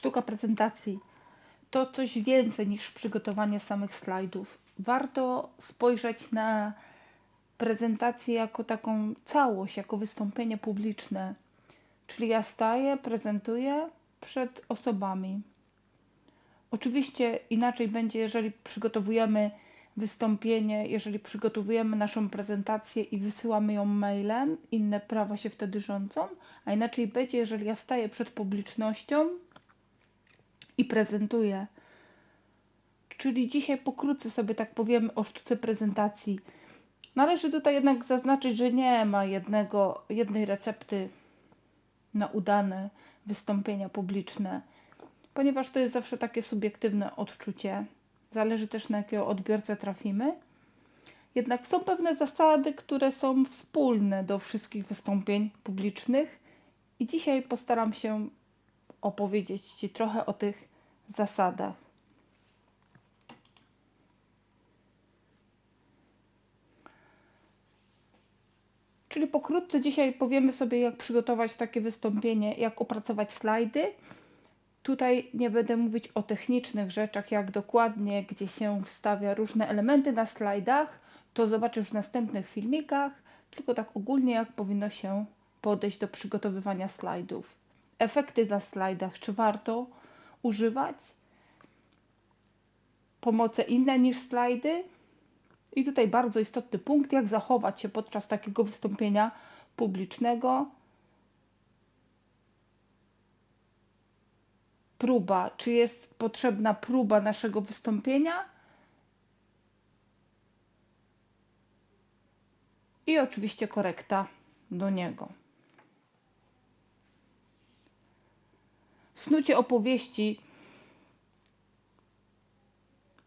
sztuka prezentacji to coś więcej niż przygotowanie samych slajdów. Warto spojrzeć na prezentację jako taką całość, jako wystąpienie publiczne. Czyli ja staję, prezentuję przed osobami. Oczywiście inaczej będzie, jeżeli przygotowujemy wystąpienie, jeżeli przygotowujemy naszą prezentację i wysyłamy ją mailem, inne prawa się wtedy rządzą, a inaczej będzie, jeżeli ja staję przed publicznością i prezentuję. Czyli dzisiaj pokrótce sobie tak powiemy o sztuce prezentacji. Należy tutaj jednak zaznaczyć, że nie ma jednego, jednej recepty na udane wystąpienia publiczne, ponieważ to jest zawsze takie subiektywne odczucie. Zależy też na jakiego odbiorcę trafimy. Jednak są pewne zasady, które są wspólne do wszystkich wystąpień publicznych i dzisiaj postaram się opowiedzieć Ci trochę o tych zasadach. Czyli pokrótce dzisiaj powiemy sobie, jak przygotować takie wystąpienie, jak opracować slajdy. Tutaj nie będę mówić o technicznych rzeczach, jak dokładnie, gdzie się wstawia różne elementy na slajdach. To zobaczysz w następnych filmikach, tylko tak ogólnie, jak powinno się podejść do przygotowywania slajdów. Efekty na slajdach, czy warto używać? Pomoce inne niż slajdy? I tutaj bardzo istotny punkt, jak zachować się podczas takiego wystąpienia publicznego. Próba, czy jest potrzebna próba naszego wystąpienia? I oczywiście korekta do niego. Snucie opowieści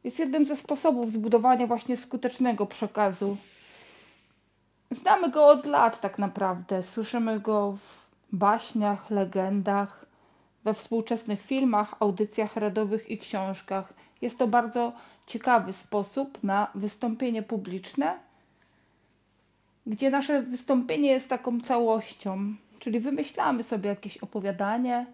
jest jednym ze sposobów zbudowania właśnie skutecznego przekazu. Znamy go od lat tak naprawdę. Słyszymy go w baśniach, legendach, we współczesnych filmach, audycjach radowych i książkach. Jest to bardzo ciekawy sposób na wystąpienie publiczne, gdzie nasze wystąpienie jest taką całością, czyli wymyślamy sobie jakieś opowiadanie,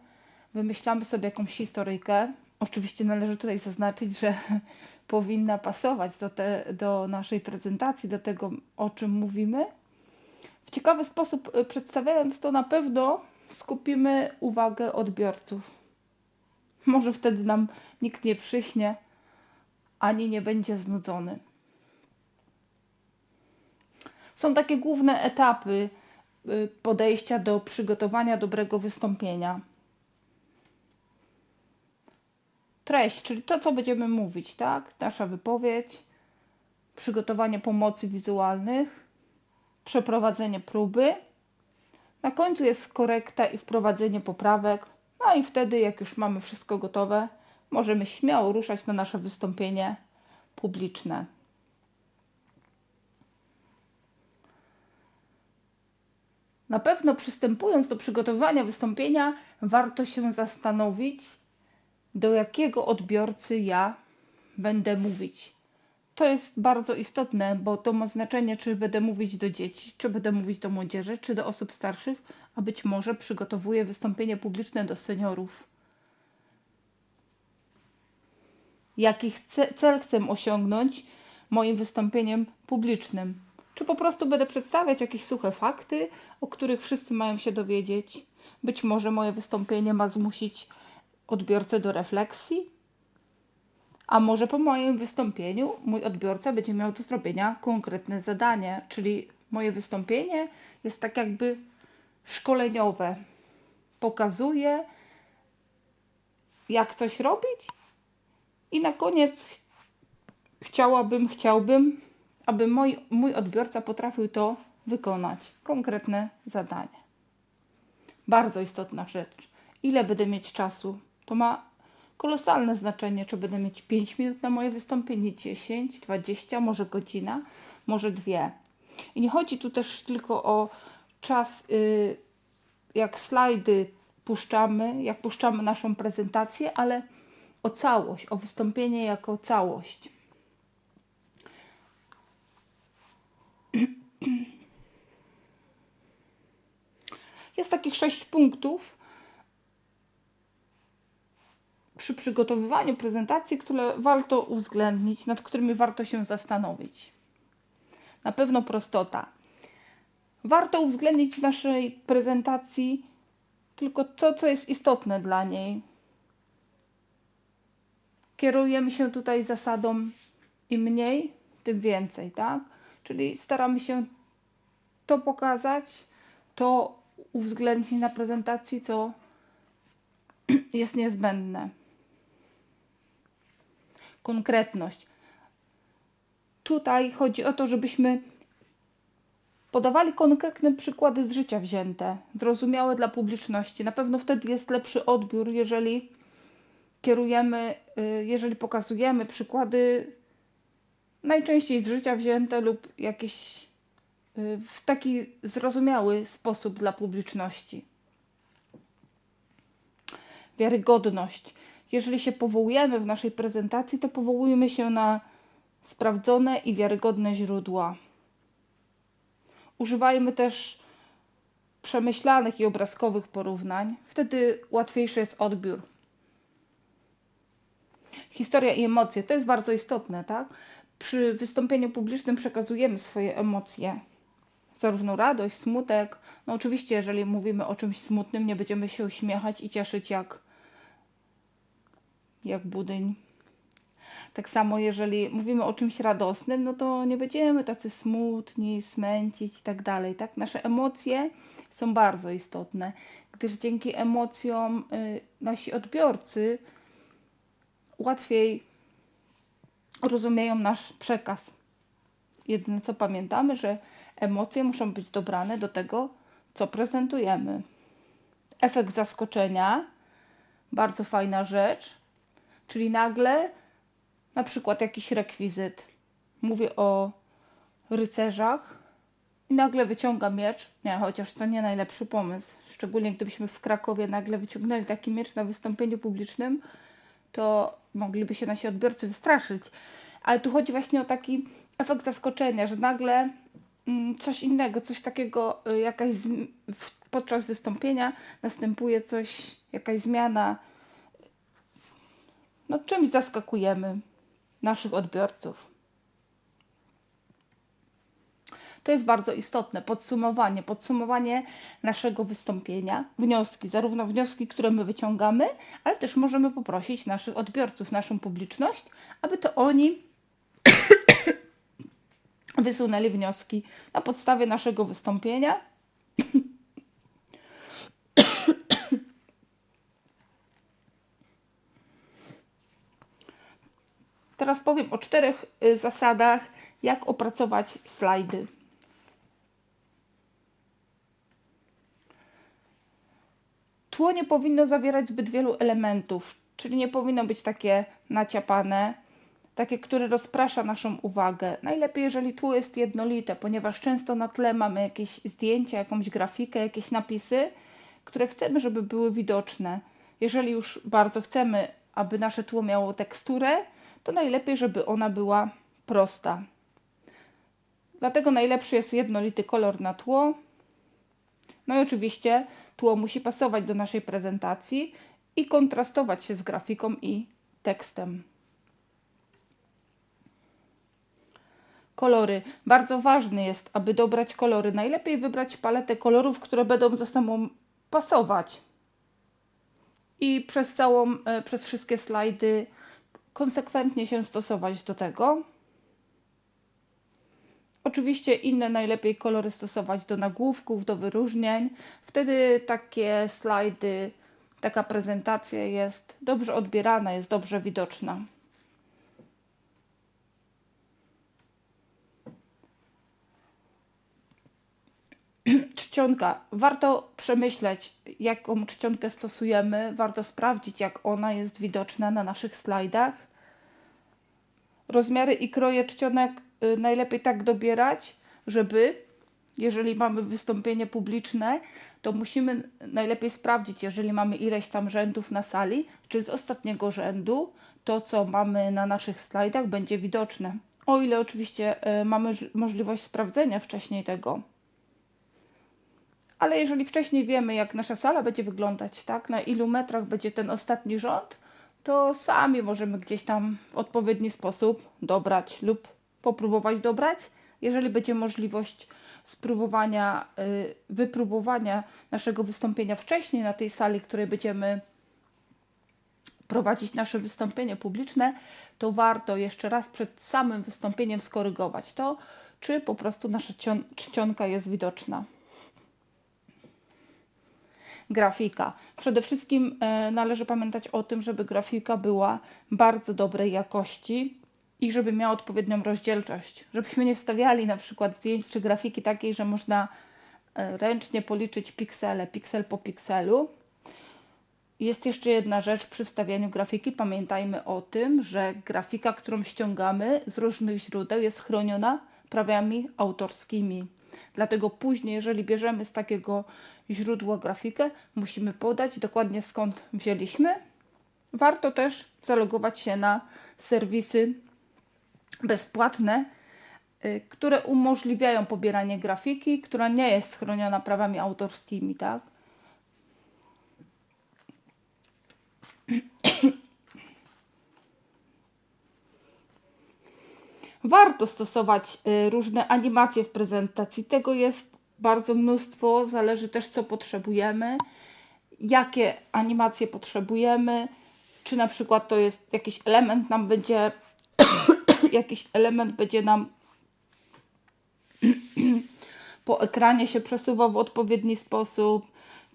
wymyślamy sobie jakąś historyjkę, Oczywiście należy tutaj zaznaczyć, że powinna pasować do, te, do naszej prezentacji, do tego, o czym mówimy. W ciekawy sposób y, przedstawiając to, na pewno skupimy uwagę odbiorców. Może wtedy nam nikt nie przyśnie, ani nie będzie znudzony. Są takie główne etapy y, podejścia do przygotowania dobrego wystąpienia. Treść, czyli to, co będziemy mówić, tak? Nasza wypowiedź, przygotowanie pomocy wizualnych, przeprowadzenie próby. Na końcu jest korekta i wprowadzenie poprawek. No i wtedy, jak już mamy wszystko gotowe, możemy śmiało ruszać na nasze wystąpienie publiczne. Na pewno przystępując do przygotowania wystąpienia, warto się zastanowić, do jakiego odbiorcy ja będę mówić. To jest bardzo istotne, bo to ma znaczenie, czy będę mówić do dzieci, czy będę mówić do młodzieży, czy do osób starszych, a być może przygotowuję wystąpienie publiczne do seniorów. Jaki cel chcę osiągnąć moim wystąpieniem publicznym? Czy po prostu będę przedstawiać jakieś suche fakty, o których wszyscy mają się dowiedzieć? Być może moje wystąpienie ma zmusić odbiorcę do refleksji? A może po moim wystąpieniu mój odbiorca będzie miał do zrobienia konkretne zadanie, czyli moje wystąpienie jest tak jakby szkoleniowe. Pokazuje, jak coś robić, i na koniec ch chciałabym, chciałbym, aby mój, mój odbiorca potrafił to wykonać. Konkretne zadanie. Bardzo istotna rzecz. Ile będę mieć czasu? To ma kolosalne znaczenie, czy będę mieć 5 minut na moje wystąpienie, 10, 20, może godzina, może dwie. I nie chodzi tu też tylko o czas, y, jak slajdy puszczamy, jak puszczamy naszą prezentację, ale o całość, o wystąpienie jako całość. Jest takich sześć punktów, przy przygotowywaniu prezentacji, które warto uwzględnić, nad którymi warto się zastanowić. Na pewno prostota. Warto uwzględnić w naszej prezentacji tylko to, co jest istotne dla niej. Kierujemy się tutaj zasadą im mniej, tym więcej, tak? Czyli staramy się to pokazać, to uwzględnić na prezentacji, co jest niezbędne. Konkretność. Tutaj chodzi o to, żebyśmy podawali konkretne przykłady z życia wzięte, zrozumiałe dla publiczności. Na pewno wtedy jest lepszy odbiór, jeżeli kierujemy, y, jeżeli pokazujemy przykłady najczęściej z życia wzięte lub jakieś y, w taki zrozumiały sposób dla publiczności. Wiarygodność. Jeżeli się powołujemy w naszej prezentacji, to powołujemy się na sprawdzone i wiarygodne źródła. Używajmy też przemyślanych i obrazkowych porównań, wtedy łatwiejszy jest odbiór. Historia i emocje to jest bardzo istotne, tak? Przy wystąpieniu publicznym przekazujemy swoje emocje, zarówno radość, smutek. No oczywiście, jeżeli mówimy o czymś smutnym, nie będziemy się uśmiechać i cieszyć jak, jak budyń. Tak samo, jeżeli mówimy o czymś radosnym, no to nie będziemy tacy smutni, smęcić i tak dalej. Tak? Nasze emocje są bardzo istotne, gdyż dzięki emocjom y, nasi odbiorcy łatwiej rozumieją nasz przekaz. Jedyne co pamiętamy, że emocje muszą być dobrane do tego, co prezentujemy. Efekt zaskoczenia, bardzo fajna rzecz, czyli nagle na przykład jakiś rekwizyt. Mówię o rycerzach i nagle wyciąga miecz. Nie, chociaż to nie najlepszy pomysł. Szczególnie gdybyśmy w Krakowie nagle wyciągnęli taki miecz na wystąpieniu publicznym, to mogliby się nasi odbiorcy wystraszyć. Ale tu chodzi właśnie o taki efekt zaskoczenia, że nagle mm, coś innego, coś takiego, y, jakaś z, podczas wystąpienia następuje coś, jakaś zmiana. No czymś zaskakujemy naszych odbiorców. To jest bardzo istotne. Podsumowanie, podsumowanie naszego wystąpienia, wnioski, zarówno wnioski, które my wyciągamy, ale też możemy poprosić naszych odbiorców, naszą publiczność, aby to oni wysunęli wnioski na podstawie naszego wystąpienia. Teraz powiem o czterech y, zasadach, jak opracować slajdy. Tło nie powinno zawierać zbyt wielu elementów, czyli nie powinno być takie naciapane, takie, które rozprasza naszą uwagę. Najlepiej, jeżeli tło jest jednolite, ponieważ często na tle mamy jakieś zdjęcia, jakąś grafikę, jakieś napisy, które chcemy, żeby były widoczne. Jeżeli już bardzo chcemy, aby nasze tło miało teksturę, to najlepiej, żeby ona była prosta. Dlatego najlepszy jest jednolity kolor na tło. No i oczywiście tło musi pasować do naszej prezentacji i kontrastować się z grafiką i tekstem. Kolory. Bardzo ważny jest, aby dobrać kolory. Najlepiej wybrać paletę kolorów, które będą ze sobą pasować. I przez całą, e, przez wszystkie slajdy konsekwentnie się stosować do tego. Oczywiście inne najlepiej kolory stosować do nagłówków, do wyróżnień. Wtedy takie slajdy, taka prezentacja jest dobrze odbierana, jest dobrze widoczna. czcionka. Warto przemyśleć, jaką czcionkę stosujemy. Warto sprawdzić, jak ona jest widoczna na naszych slajdach. Rozmiary i kroje czcionek y, najlepiej tak dobierać, żeby jeżeli mamy wystąpienie publiczne, to musimy najlepiej sprawdzić, jeżeli mamy ileś tam rzędów na sali, czy z ostatniego rzędu to, co mamy na naszych slajdach, będzie widoczne. O ile oczywiście y, mamy możliwość sprawdzenia wcześniej tego ale jeżeli wcześniej wiemy, jak nasza sala będzie wyglądać, tak, na ilu metrach będzie ten ostatni rząd, to sami możemy gdzieś tam w odpowiedni sposób dobrać lub popróbować dobrać. Jeżeli będzie możliwość spróbowania, y, wypróbowania naszego wystąpienia wcześniej na tej sali, której będziemy prowadzić nasze wystąpienie publiczne, to warto jeszcze raz przed samym wystąpieniem skorygować to, czy po prostu nasza czcionka jest widoczna. Grafika. Przede wszystkim e, należy pamiętać o tym, żeby grafika była bardzo dobrej jakości i żeby miała odpowiednią rozdzielczość. Żebyśmy nie wstawiali na przykład zdjęć czy grafiki takiej, że można e, ręcznie policzyć piksele, piksel po pikselu. Jest jeszcze jedna rzecz przy wstawianiu grafiki. Pamiętajmy o tym, że grafika, którą ściągamy z różnych źródeł, jest chroniona prawami autorskimi. Dlatego później, jeżeli bierzemy z takiego źródła grafikę, musimy podać dokładnie skąd wzięliśmy. Warto też zalogować się na serwisy bezpłatne, y, które umożliwiają pobieranie grafiki, która nie jest chroniona prawami autorskimi, tak? Warto stosować y, różne animacje w prezentacji. Tego jest bardzo mnóstwo, zależy też co potrzebujemy, jakie animacje potrzebujemy, czy na przykład to jest jakiś element nam będzie jakiś element będzie nam po ekranie się przesuwał w odpowiedni sposób,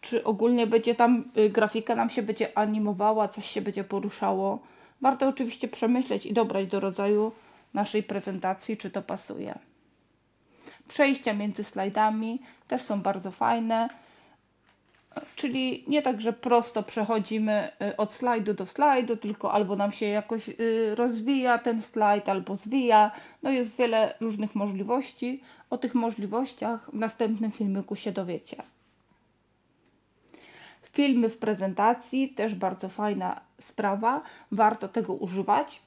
czy ogólnie będzie tam y, grafika nam się będzie animowała, coś się będzie poruszało. Warto oczywiście przemyśleć i dobrać do rodzaju naszej prezentacji, czy to pasuje. Przejścia między slajdami też są bardzo fajne. Czyli nie tak, że prosto przechodzimy y, od slajdu do slajdu, tylko albo nam się jakoś y, rozwija ten slajd, albo zwija. No jest wiele różnych możliwości. O tych możliwościach w następnym filmiku się dowiecie. Filmy w prezentacji też bardzo fajna sprawa. Warto tego używać,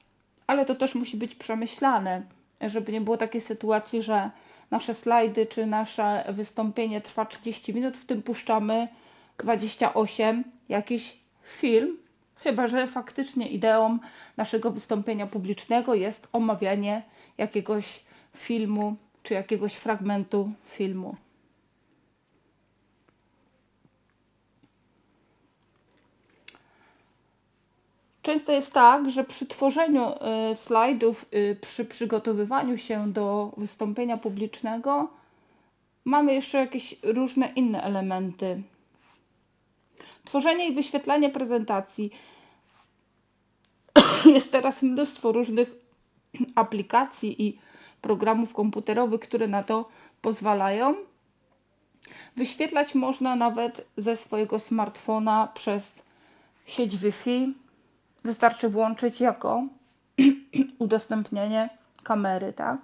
ale to też musi być przemyślane, żeby nie było takiej sytuacji, że nasze slajdy czy nasze wystąpienie trwa 30 minut, w tym puszczamy 28 jakiś film, chyba że faktycznie ideą naszego wystąpienia publicznego jest omawianie jakiegoś filmu czy jakiegoś fragmentu filmu. Często jest tak, że przy tworzeniu y, slajdów, y, przy przygotowywaniu się do wystąpienia publicznego, mamy jeszcze jakieś różne inne elementy. Tworzenie i wyświetlanie prezentacji. Jest teraz mnóstwo różnych aplikacji i programów komputerowych, które na to pozwalają. Wyświetlać można nawet ze swojego smartfona przez sieć Wi-Fi. Wystarczy włączyć jako udostępnienie kamery, tak?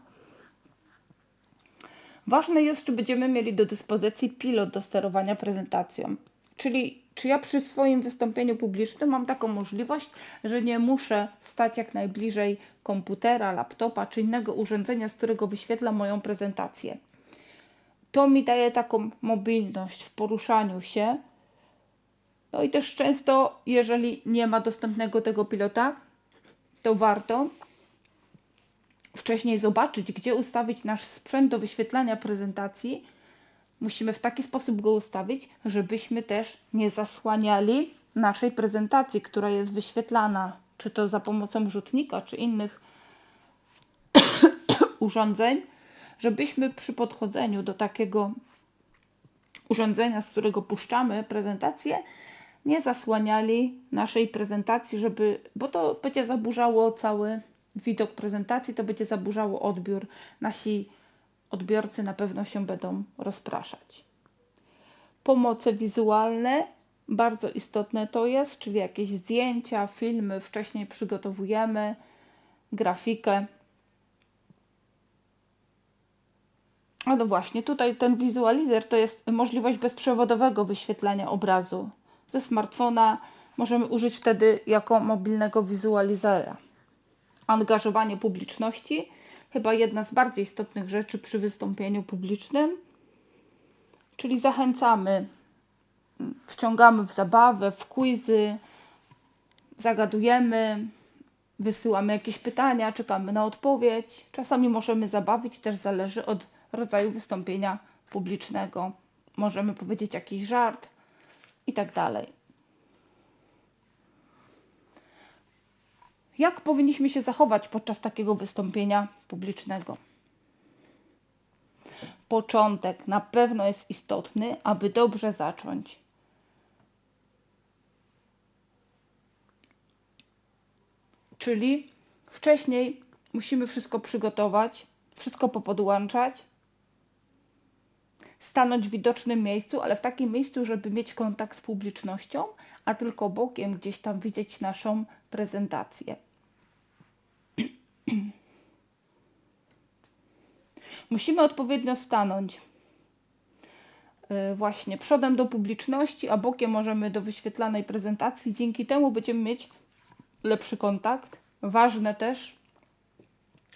Ważne jest, czy będziemy mieli do dyspozycji pilot do sterowania prezentacją. Czyli czy ja przy swoim wystąpieniu publicznym mam taką możliwość, że nie muszę stać jak najbliżej komputera, laptopa czy innego urządzenia, z którego wyświetlam moją prezentację. To mi daje taką mobilność w poruszaniu się. No i też często, jeżeli nie ma dostępnego tego pilota, to warto wcześniej zobaczyć, gdzie ustawić nasz sprzęt do wyświetlania prezentacji. Musimy w taki sposób go ustawić, żebyśmy też nie zasłaniali naszej prezentacji, która jest wyświetlana, czy to za pomocą rzutnika, czy innych urządzeń, żebyśmy przy podchodzeniu do takiego urządzenia, z którego puszczamy prezentację, nie zasłaniali naszej prezentacji, żeby, bo to będzie zaburzało cały widok prezentacji, to będzie zaburzało odbiór. Nasi odbiorcy na pewno się będą rozpraszać. Pomoce wizualne bardzo istotne to jest, czyli jakieś zdjęcia, filmy wcześniej przygotowujemy, grafikę. A no właśnie, tutaj ten wizualizer to jest możliwość bezprzewodowego wyświetlania obrazu. Ze smartfona możemy użyć wtedy jako mobilnego wizualizera. Angażowanie publiczności chyba jedna z bardziej istotnych rzeczy przy wystąpieniu publicznym, czyli zachęcamy, wciągamy w zabawę, w quizy, zagadujemy, wysyłamy jakieś pytania, czekamy na odpowiedź. Czasami możemy zabawić, też zależy od rodzaju wystąpienia publicznego. Możemy powiedzieć jakiś żart i tak dalej. Jak powinniśmy się zachować podczas takiego wystąpienia publicznego? Początek na pewno jest istotny, aby dobrze zacząć. Czyli wcześniej musimy wszystko przygotować, wszystko popodłączać, stanąć w widocznym miejscu, ale w takim miejscu, żeby mieć kontakt z publicznością, a tylko bokiem gdzieś tam widzieć naszą prezentację. Musimy odpowiednio stanąć y, właśnie przodem do publiczności, a bokiem możemy do wyświetlanej prezentacji. Dzięki temu będziemy mieć lepszy kontakt. Ważne też,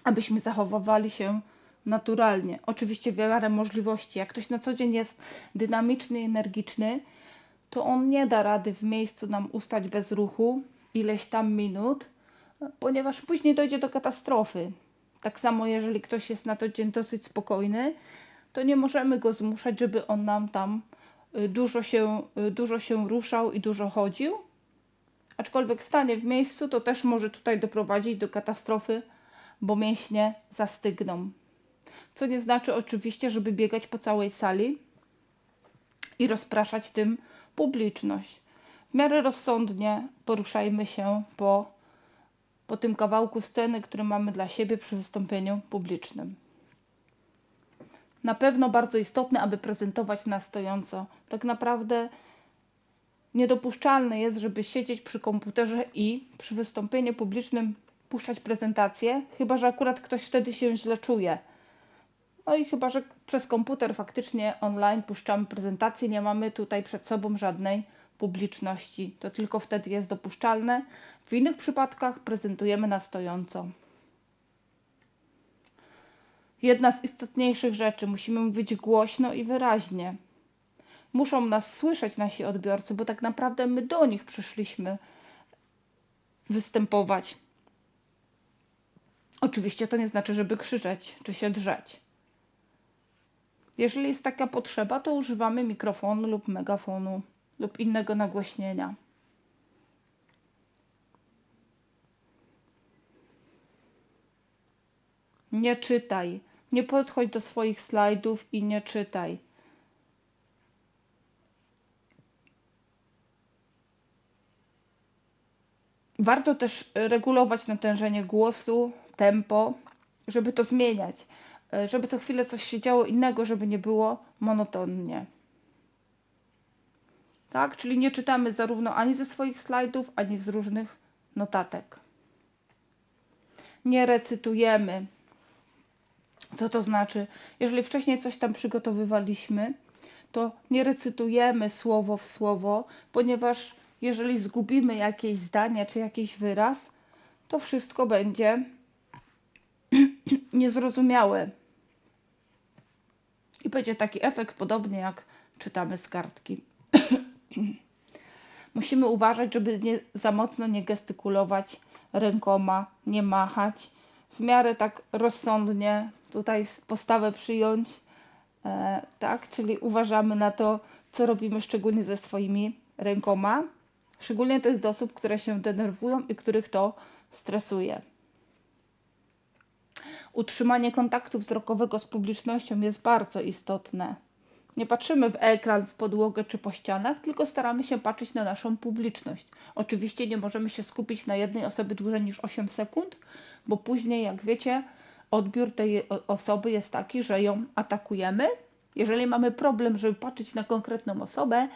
abyśmy zachowywali się naturalnie. Oczywiście w możliwości. Jak ktoś na co dzień jest dynamiczny, energiczny, to on nie da rady w miejscu nam ustać bez ruchu ileś tam minut, ponieważ później dojdzie do katastrofy. Tak samo, jeżeli ktoś jest na to dzień dosyć spokojny, to nie możemy go zmuszać, żeby on nam tam y, dużo się, y, dużo się ruszał i dużo chodził. Aczkolwiek stanie w miejscu, to też może tutaj doprowadzić do katastrofy, bo mięśnie zastygną. Co nie znaczy oczywiście, żeby biegać po całej sali i rozpraszać tym publiczność. W miarę rozsądnie poruszajmy się po, po tym kawałku sceny, który mamy dla siebie przy wystąpieniu publicznym. Na pewno bardzo istotne, aby prezentować na stojąco. Tak naprawdę niedopuszczalne jest, żeby siedzieć przy komputerze i przy wystąpieniu publicznym puszczać prezentację, chyba że akurat ktoś wtedy się źle czuje. No i chyba, że przez komputer faktycznie online puszczamy prezentację, nie mamy tutaj przed sobą żadnej publiczności. To tylko wtedy jest dopuszczalne. W innych przypadkach prezentujemy na stojąco. Jedna z istotniejszych rzeczy, musimy mówić głośno i wyraźnie. Muszą nas słyszeć nasi odbiorcy, bo tak naprawdę my do nich przyszliśmy występować. Oczywiście to nie znaczy, żeby krzyczeć czy się drzeć. Jeżeli jest taka potrzeba, to używamy mikrofonu lub megafonu lub innego nagłośnienia. Nie czytaj. Nie podchodź do swoich slajdów i nie czytaj. Warto też regulować natężenie głosu, tempo, żeby to zmieniać. E, żeby co chwilę coś się działo innego, żeby nie było monotonnie. Tak, czyli nie czytamy zarówno ani ze swoich slajdów, ani z różnych notatek. Nie recytujemy. Co to znaczy? Jeżeli wcześniej coś tam przygotowywaliśmy, to nie recytujemy słowo w słowo, ponieważ jeżeli zgubimy jakieś zdanie czy jakiś wyraz, to wszystko będzie niezrozumiałe. I będzie taki efekt podobnie jak czytamy z kartki. Musimy uważać, żeby nie, za mocno nie gestykulować rękoma, nie machać. W miarę tak rozsądnie tutaj postawę przyjąć, e, tak? Czyli uważamy na to, co robimy szczególnie ze swoimi rękoma. Szczególnie to jest do osób, które się denerwują i których to stresuje. Utrzymanie kontaktu wzrokowego z publicznością jest bardzo istotne. Nie patrzymy w ekran, w podłogę czy po ścianach, tylko staramy się patrzeć na naszą publiczność. Oczywiście nie możemy się skupić na jednej osobie dłużej niż 8 sekund, bo później, jak wiecie, odbiór tej osoby jest taki, że ją atakujemy. Jeżeli mamy problem, żeby patrzeć na konkretną osobę,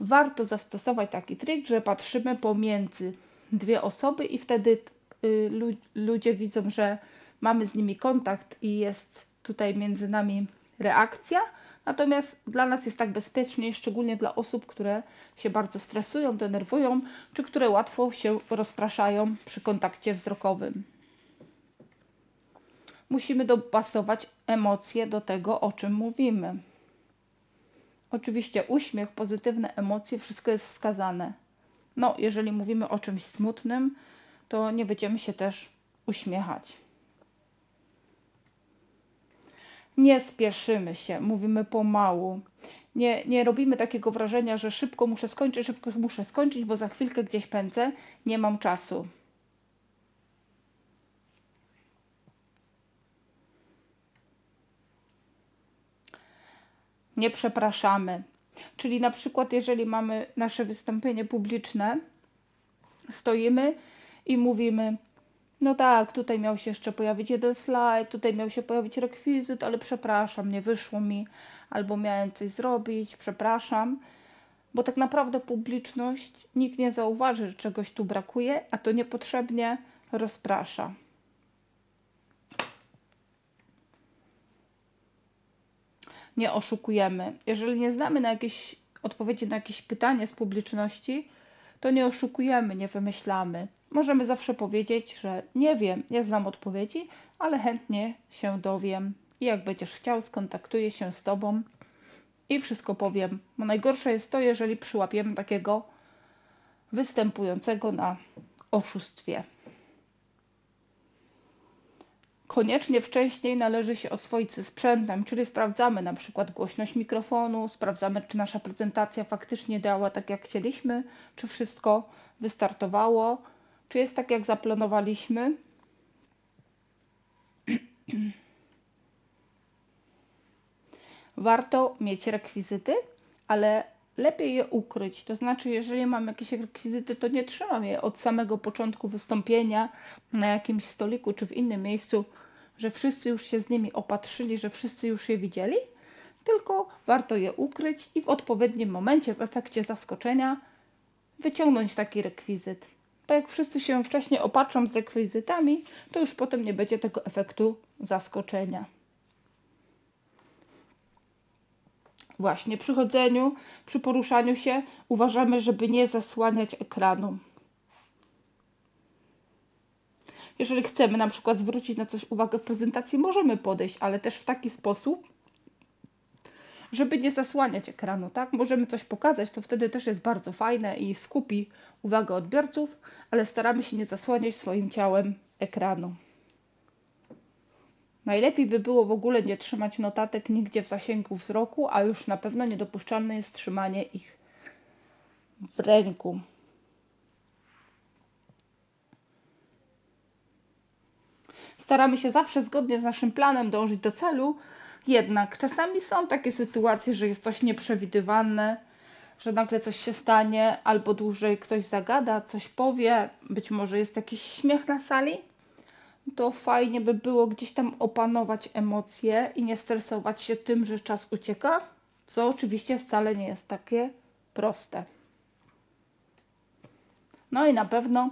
warto zastosować taki trik, że patrzymy pomiędzy dwie osoby i wtedy y, ludzie widzą, że mamy z nimi kontakt i jest tutaj między nami reakcja. Natomiast dla nas jest tak bezpiecznie, szczególnie dla osób, które się bardzo stresują, denerwują, czy które łatwo się rozpraszają przy kontakcie wzrokowym. Musimy dopasować emocje do tego, o czym mówimy. Oczywiście uśmiech, pozytywne emocje, wszystko jest wskazane. No, jeżeli mówimy o czymś smutnym, to nie będziemy się też uśmiechać. Nie spieszymy się, mówimy pomału. Nie, nie robimy takiego wrażenia, że szybko muszę skończyć, szybko muszę skończyć, bo za chwilkę gdzieś pędzę, nie mam czasu. Nie przepraszamy. Czyli na przykład, jeżeli mamy nasze wystąpienie publiczne, stoimy i mówimy: No tak, tutaj miał się jeszcze pojawić jeden slajd, tutaj miał się pojawić rekwizyt, ale przepraszam, nie wyszło mi, albo miałem coś zrobić, przepraszam. Bo tak naprawdę publiczność nikt nie zauważy, że czegoś tu brakuje, a to niepotrzebnie rozprasza. Nie oszukujemy. Jeżeli nie znamy na jakieś odpowiedzi na jakieś pytanie z publiczności, to nie oszukujemy, nie wymyślamy. Możemy zawsze powiedzieć, że nie wiem, nie znam odpowiedzi, ale chętnie się dowiem. I jak będziesz chciał, skontaktuję się z Tobą i wszystko powiem. Bo najgorsze jest to, jeżeli przyłapiemy takiego występującego na oszustwie. Koniecznie wcześniej należy się oswoić ze sprzętem, czyli sprawdzamy na przykład głośność mikrofonu, sprawdzamy, czy nasza prezentacja faktycznie działa tak, jak chcieliśmy, czy wszystko wystartowało, czy jest tak, jak zaplanowaliśmy. Warto mieć rekwizyty, ale lepiej je ukryć. To znaczy, jeżeli mam jakieś rekwizyty, to nie trzymam je od samego początku wystąpienia na jakimś stoliku czy w innym miejscu, że wszyscy już się z nimi opatrzyli, że wszyscy już je widzieli, tylko warto je ukryć i w odpowiednim momencie, w efekcie zaskoczenia, wyciągnąć taki rekwizyt. Bo jak wszyscy się wcześniej opatrzą z rekwizytami, to już potem nie będzie tego efektu zaskoczenia. Właśnie przy chodzeniu, przy poruszaniu się uważamy, żeby nie zasłaniać ekranu. Jeżeli chcemy na przykład zwrócić na coś uwagę w prezentacji, możemy podejść, ale też w taki sposób, żeby nie zasłaniać ekranu, tak? Możemy coś pokazać, to wtedy też jest bardzo fajne i skupi uwagę odbiorców, ale staramy się nie zasłaniać swoim ciałem ekranu. Najlepiej by było w ogóle nie trzymać notatek nigdzie w zasięgu wzroku, a już na pewno niedopuszczalne jest trzymanie ich w ręku. Staramy się zawsze zgodnie z naszym planem dążyć do celu, jednak czasami są takie sytuacje, że jest coś nieprzewidywalne, że nagle coś się stanie, albo dłużej ktoś zagada, coś powie, być może jest jakiś śmiech na sali to fajnie by było gdzieś tam opanować emocje i nie stresować się tym, że czas ucieka, co oczywiście wcale nie jest takie proste. No i na pewno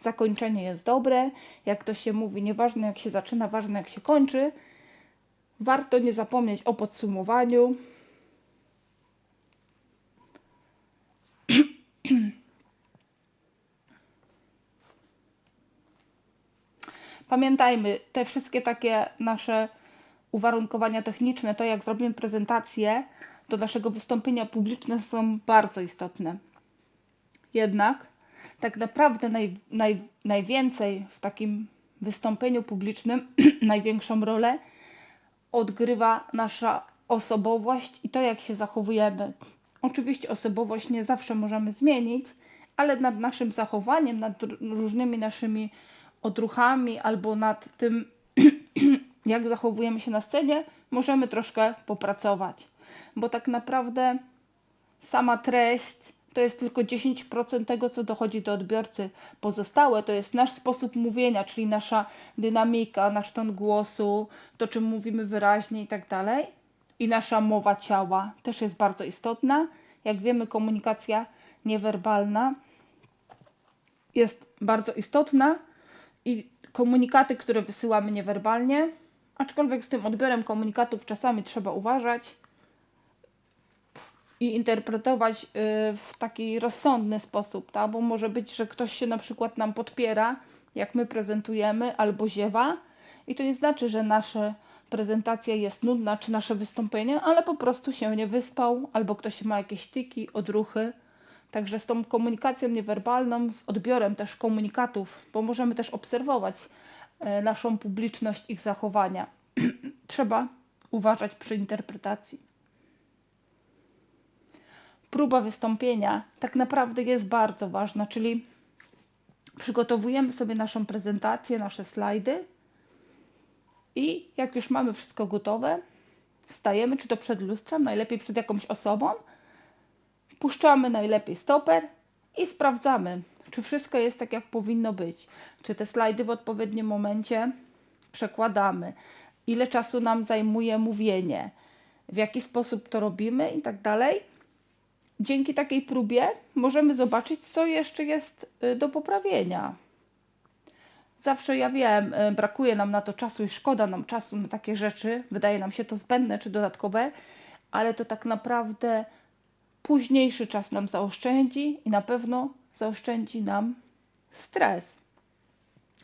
zakończenie jest dobre. Jak to się mówi, nieważne jak się zaczyna, ważne jak się kończy. Warto nie zapomnieć o podsumowaniu. Pamiętajmy, te wszystkie takie nasze uwarunkowania techniczne, to jak zrobimy prezentację do naszego wystąpienia publiczne są bardzo istotne. Jednak tak naprawdę naj, naj, najwięcej w takim wystąpieniu publicznym, największą rolę odgrywa nasza osobowość i to, jak się zachowujemy. Oczywiście osobowość nie zawsze możemy zmienić, ale nad naszym zachowaniem, nad różnymi naszymi odruchami albo nad tym, jak zachowujemy się na scenie, możemy troszkę popracować. Bo tak naprawdę sama treść to jest tylko 10% tego, co dochodzi do odbiorcy. Pozostałe to jest nasz sposób mówienia, czyli nasza dynamika, nasz ton głosu, to czym mówimy wyraźnie i tak dalej. I nasza mowa ciała też jest bardzo istotna. Jak wiemy, komunikacja niewerbalna jest bardzo istotna, i komunikaty, które wysyłamy niewerbalnie, aczkolwiek z tym odbiorem komunikatów czasami trzeba uważać i interpretować y, w taki rozsądny sposób, tak? bo może być, że ktoś się na przykład nam podpiera, jak my prezentujemy, albo ziewa, i to nie znaczy, że nasza prezentacja jest nudna, czy nasze wystąpienie, ale po prostu się nie wyspał, albo ktoś ma jakieś tyki, odruchy, Także z tą komunikacją niewerbalną, z odbiorem też komunikatów, bo możemy też obserwować e, naszą publiczność, ich zachowania. Trzeba uważać przy interpretacji. Próba wystąpienia tak naprawdę jest bardzo ważna, czyli przygotowujemy sobie naszą prezentację, nasze slajdy i jak już mamy wszystko gotowe, stajemy czy to przed lustrem, najlepiej przed jakąś osobą, puszczamy najlepiej stoper i sprawdzamy, czy wszystko jest tak, jak powinno być. Czy te slajdy w odpowiednim momencie przekładamy, ile czasu nam zajmuje mówienie, w jaki sposób to robimy i tak dalej. Dzięki takiej próbie możemy zobaczyć, co jeszcze jest y, do poprawienia. Zawsze ja wiem, y, brakuje nam na to czasu i szkoda nam czasu na takie rzeczy, wydaje nam się to zbędne czy dodatkowe, ale to tak naprawdę późniejszy czas nam zaoszczędzi i na pewno zaoszczędzi nam stres.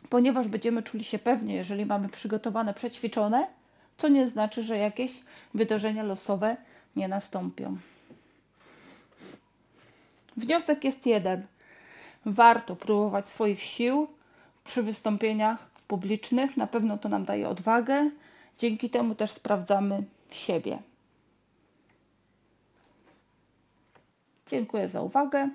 Ponieważ będziemy czuli się pewnie, jeżeli mamy przygotowane, przećwiczone, co nie znaczy, że jakieś wydarzenia losowe nie nastąpią. Wniosek jest jeden. Warto próbować swoich sił przy wystąpieniach publicznych. Na pewno to nam daje odwagę. Dzięki temu też sprawdzamy siebie. Dziękuję za uwagę.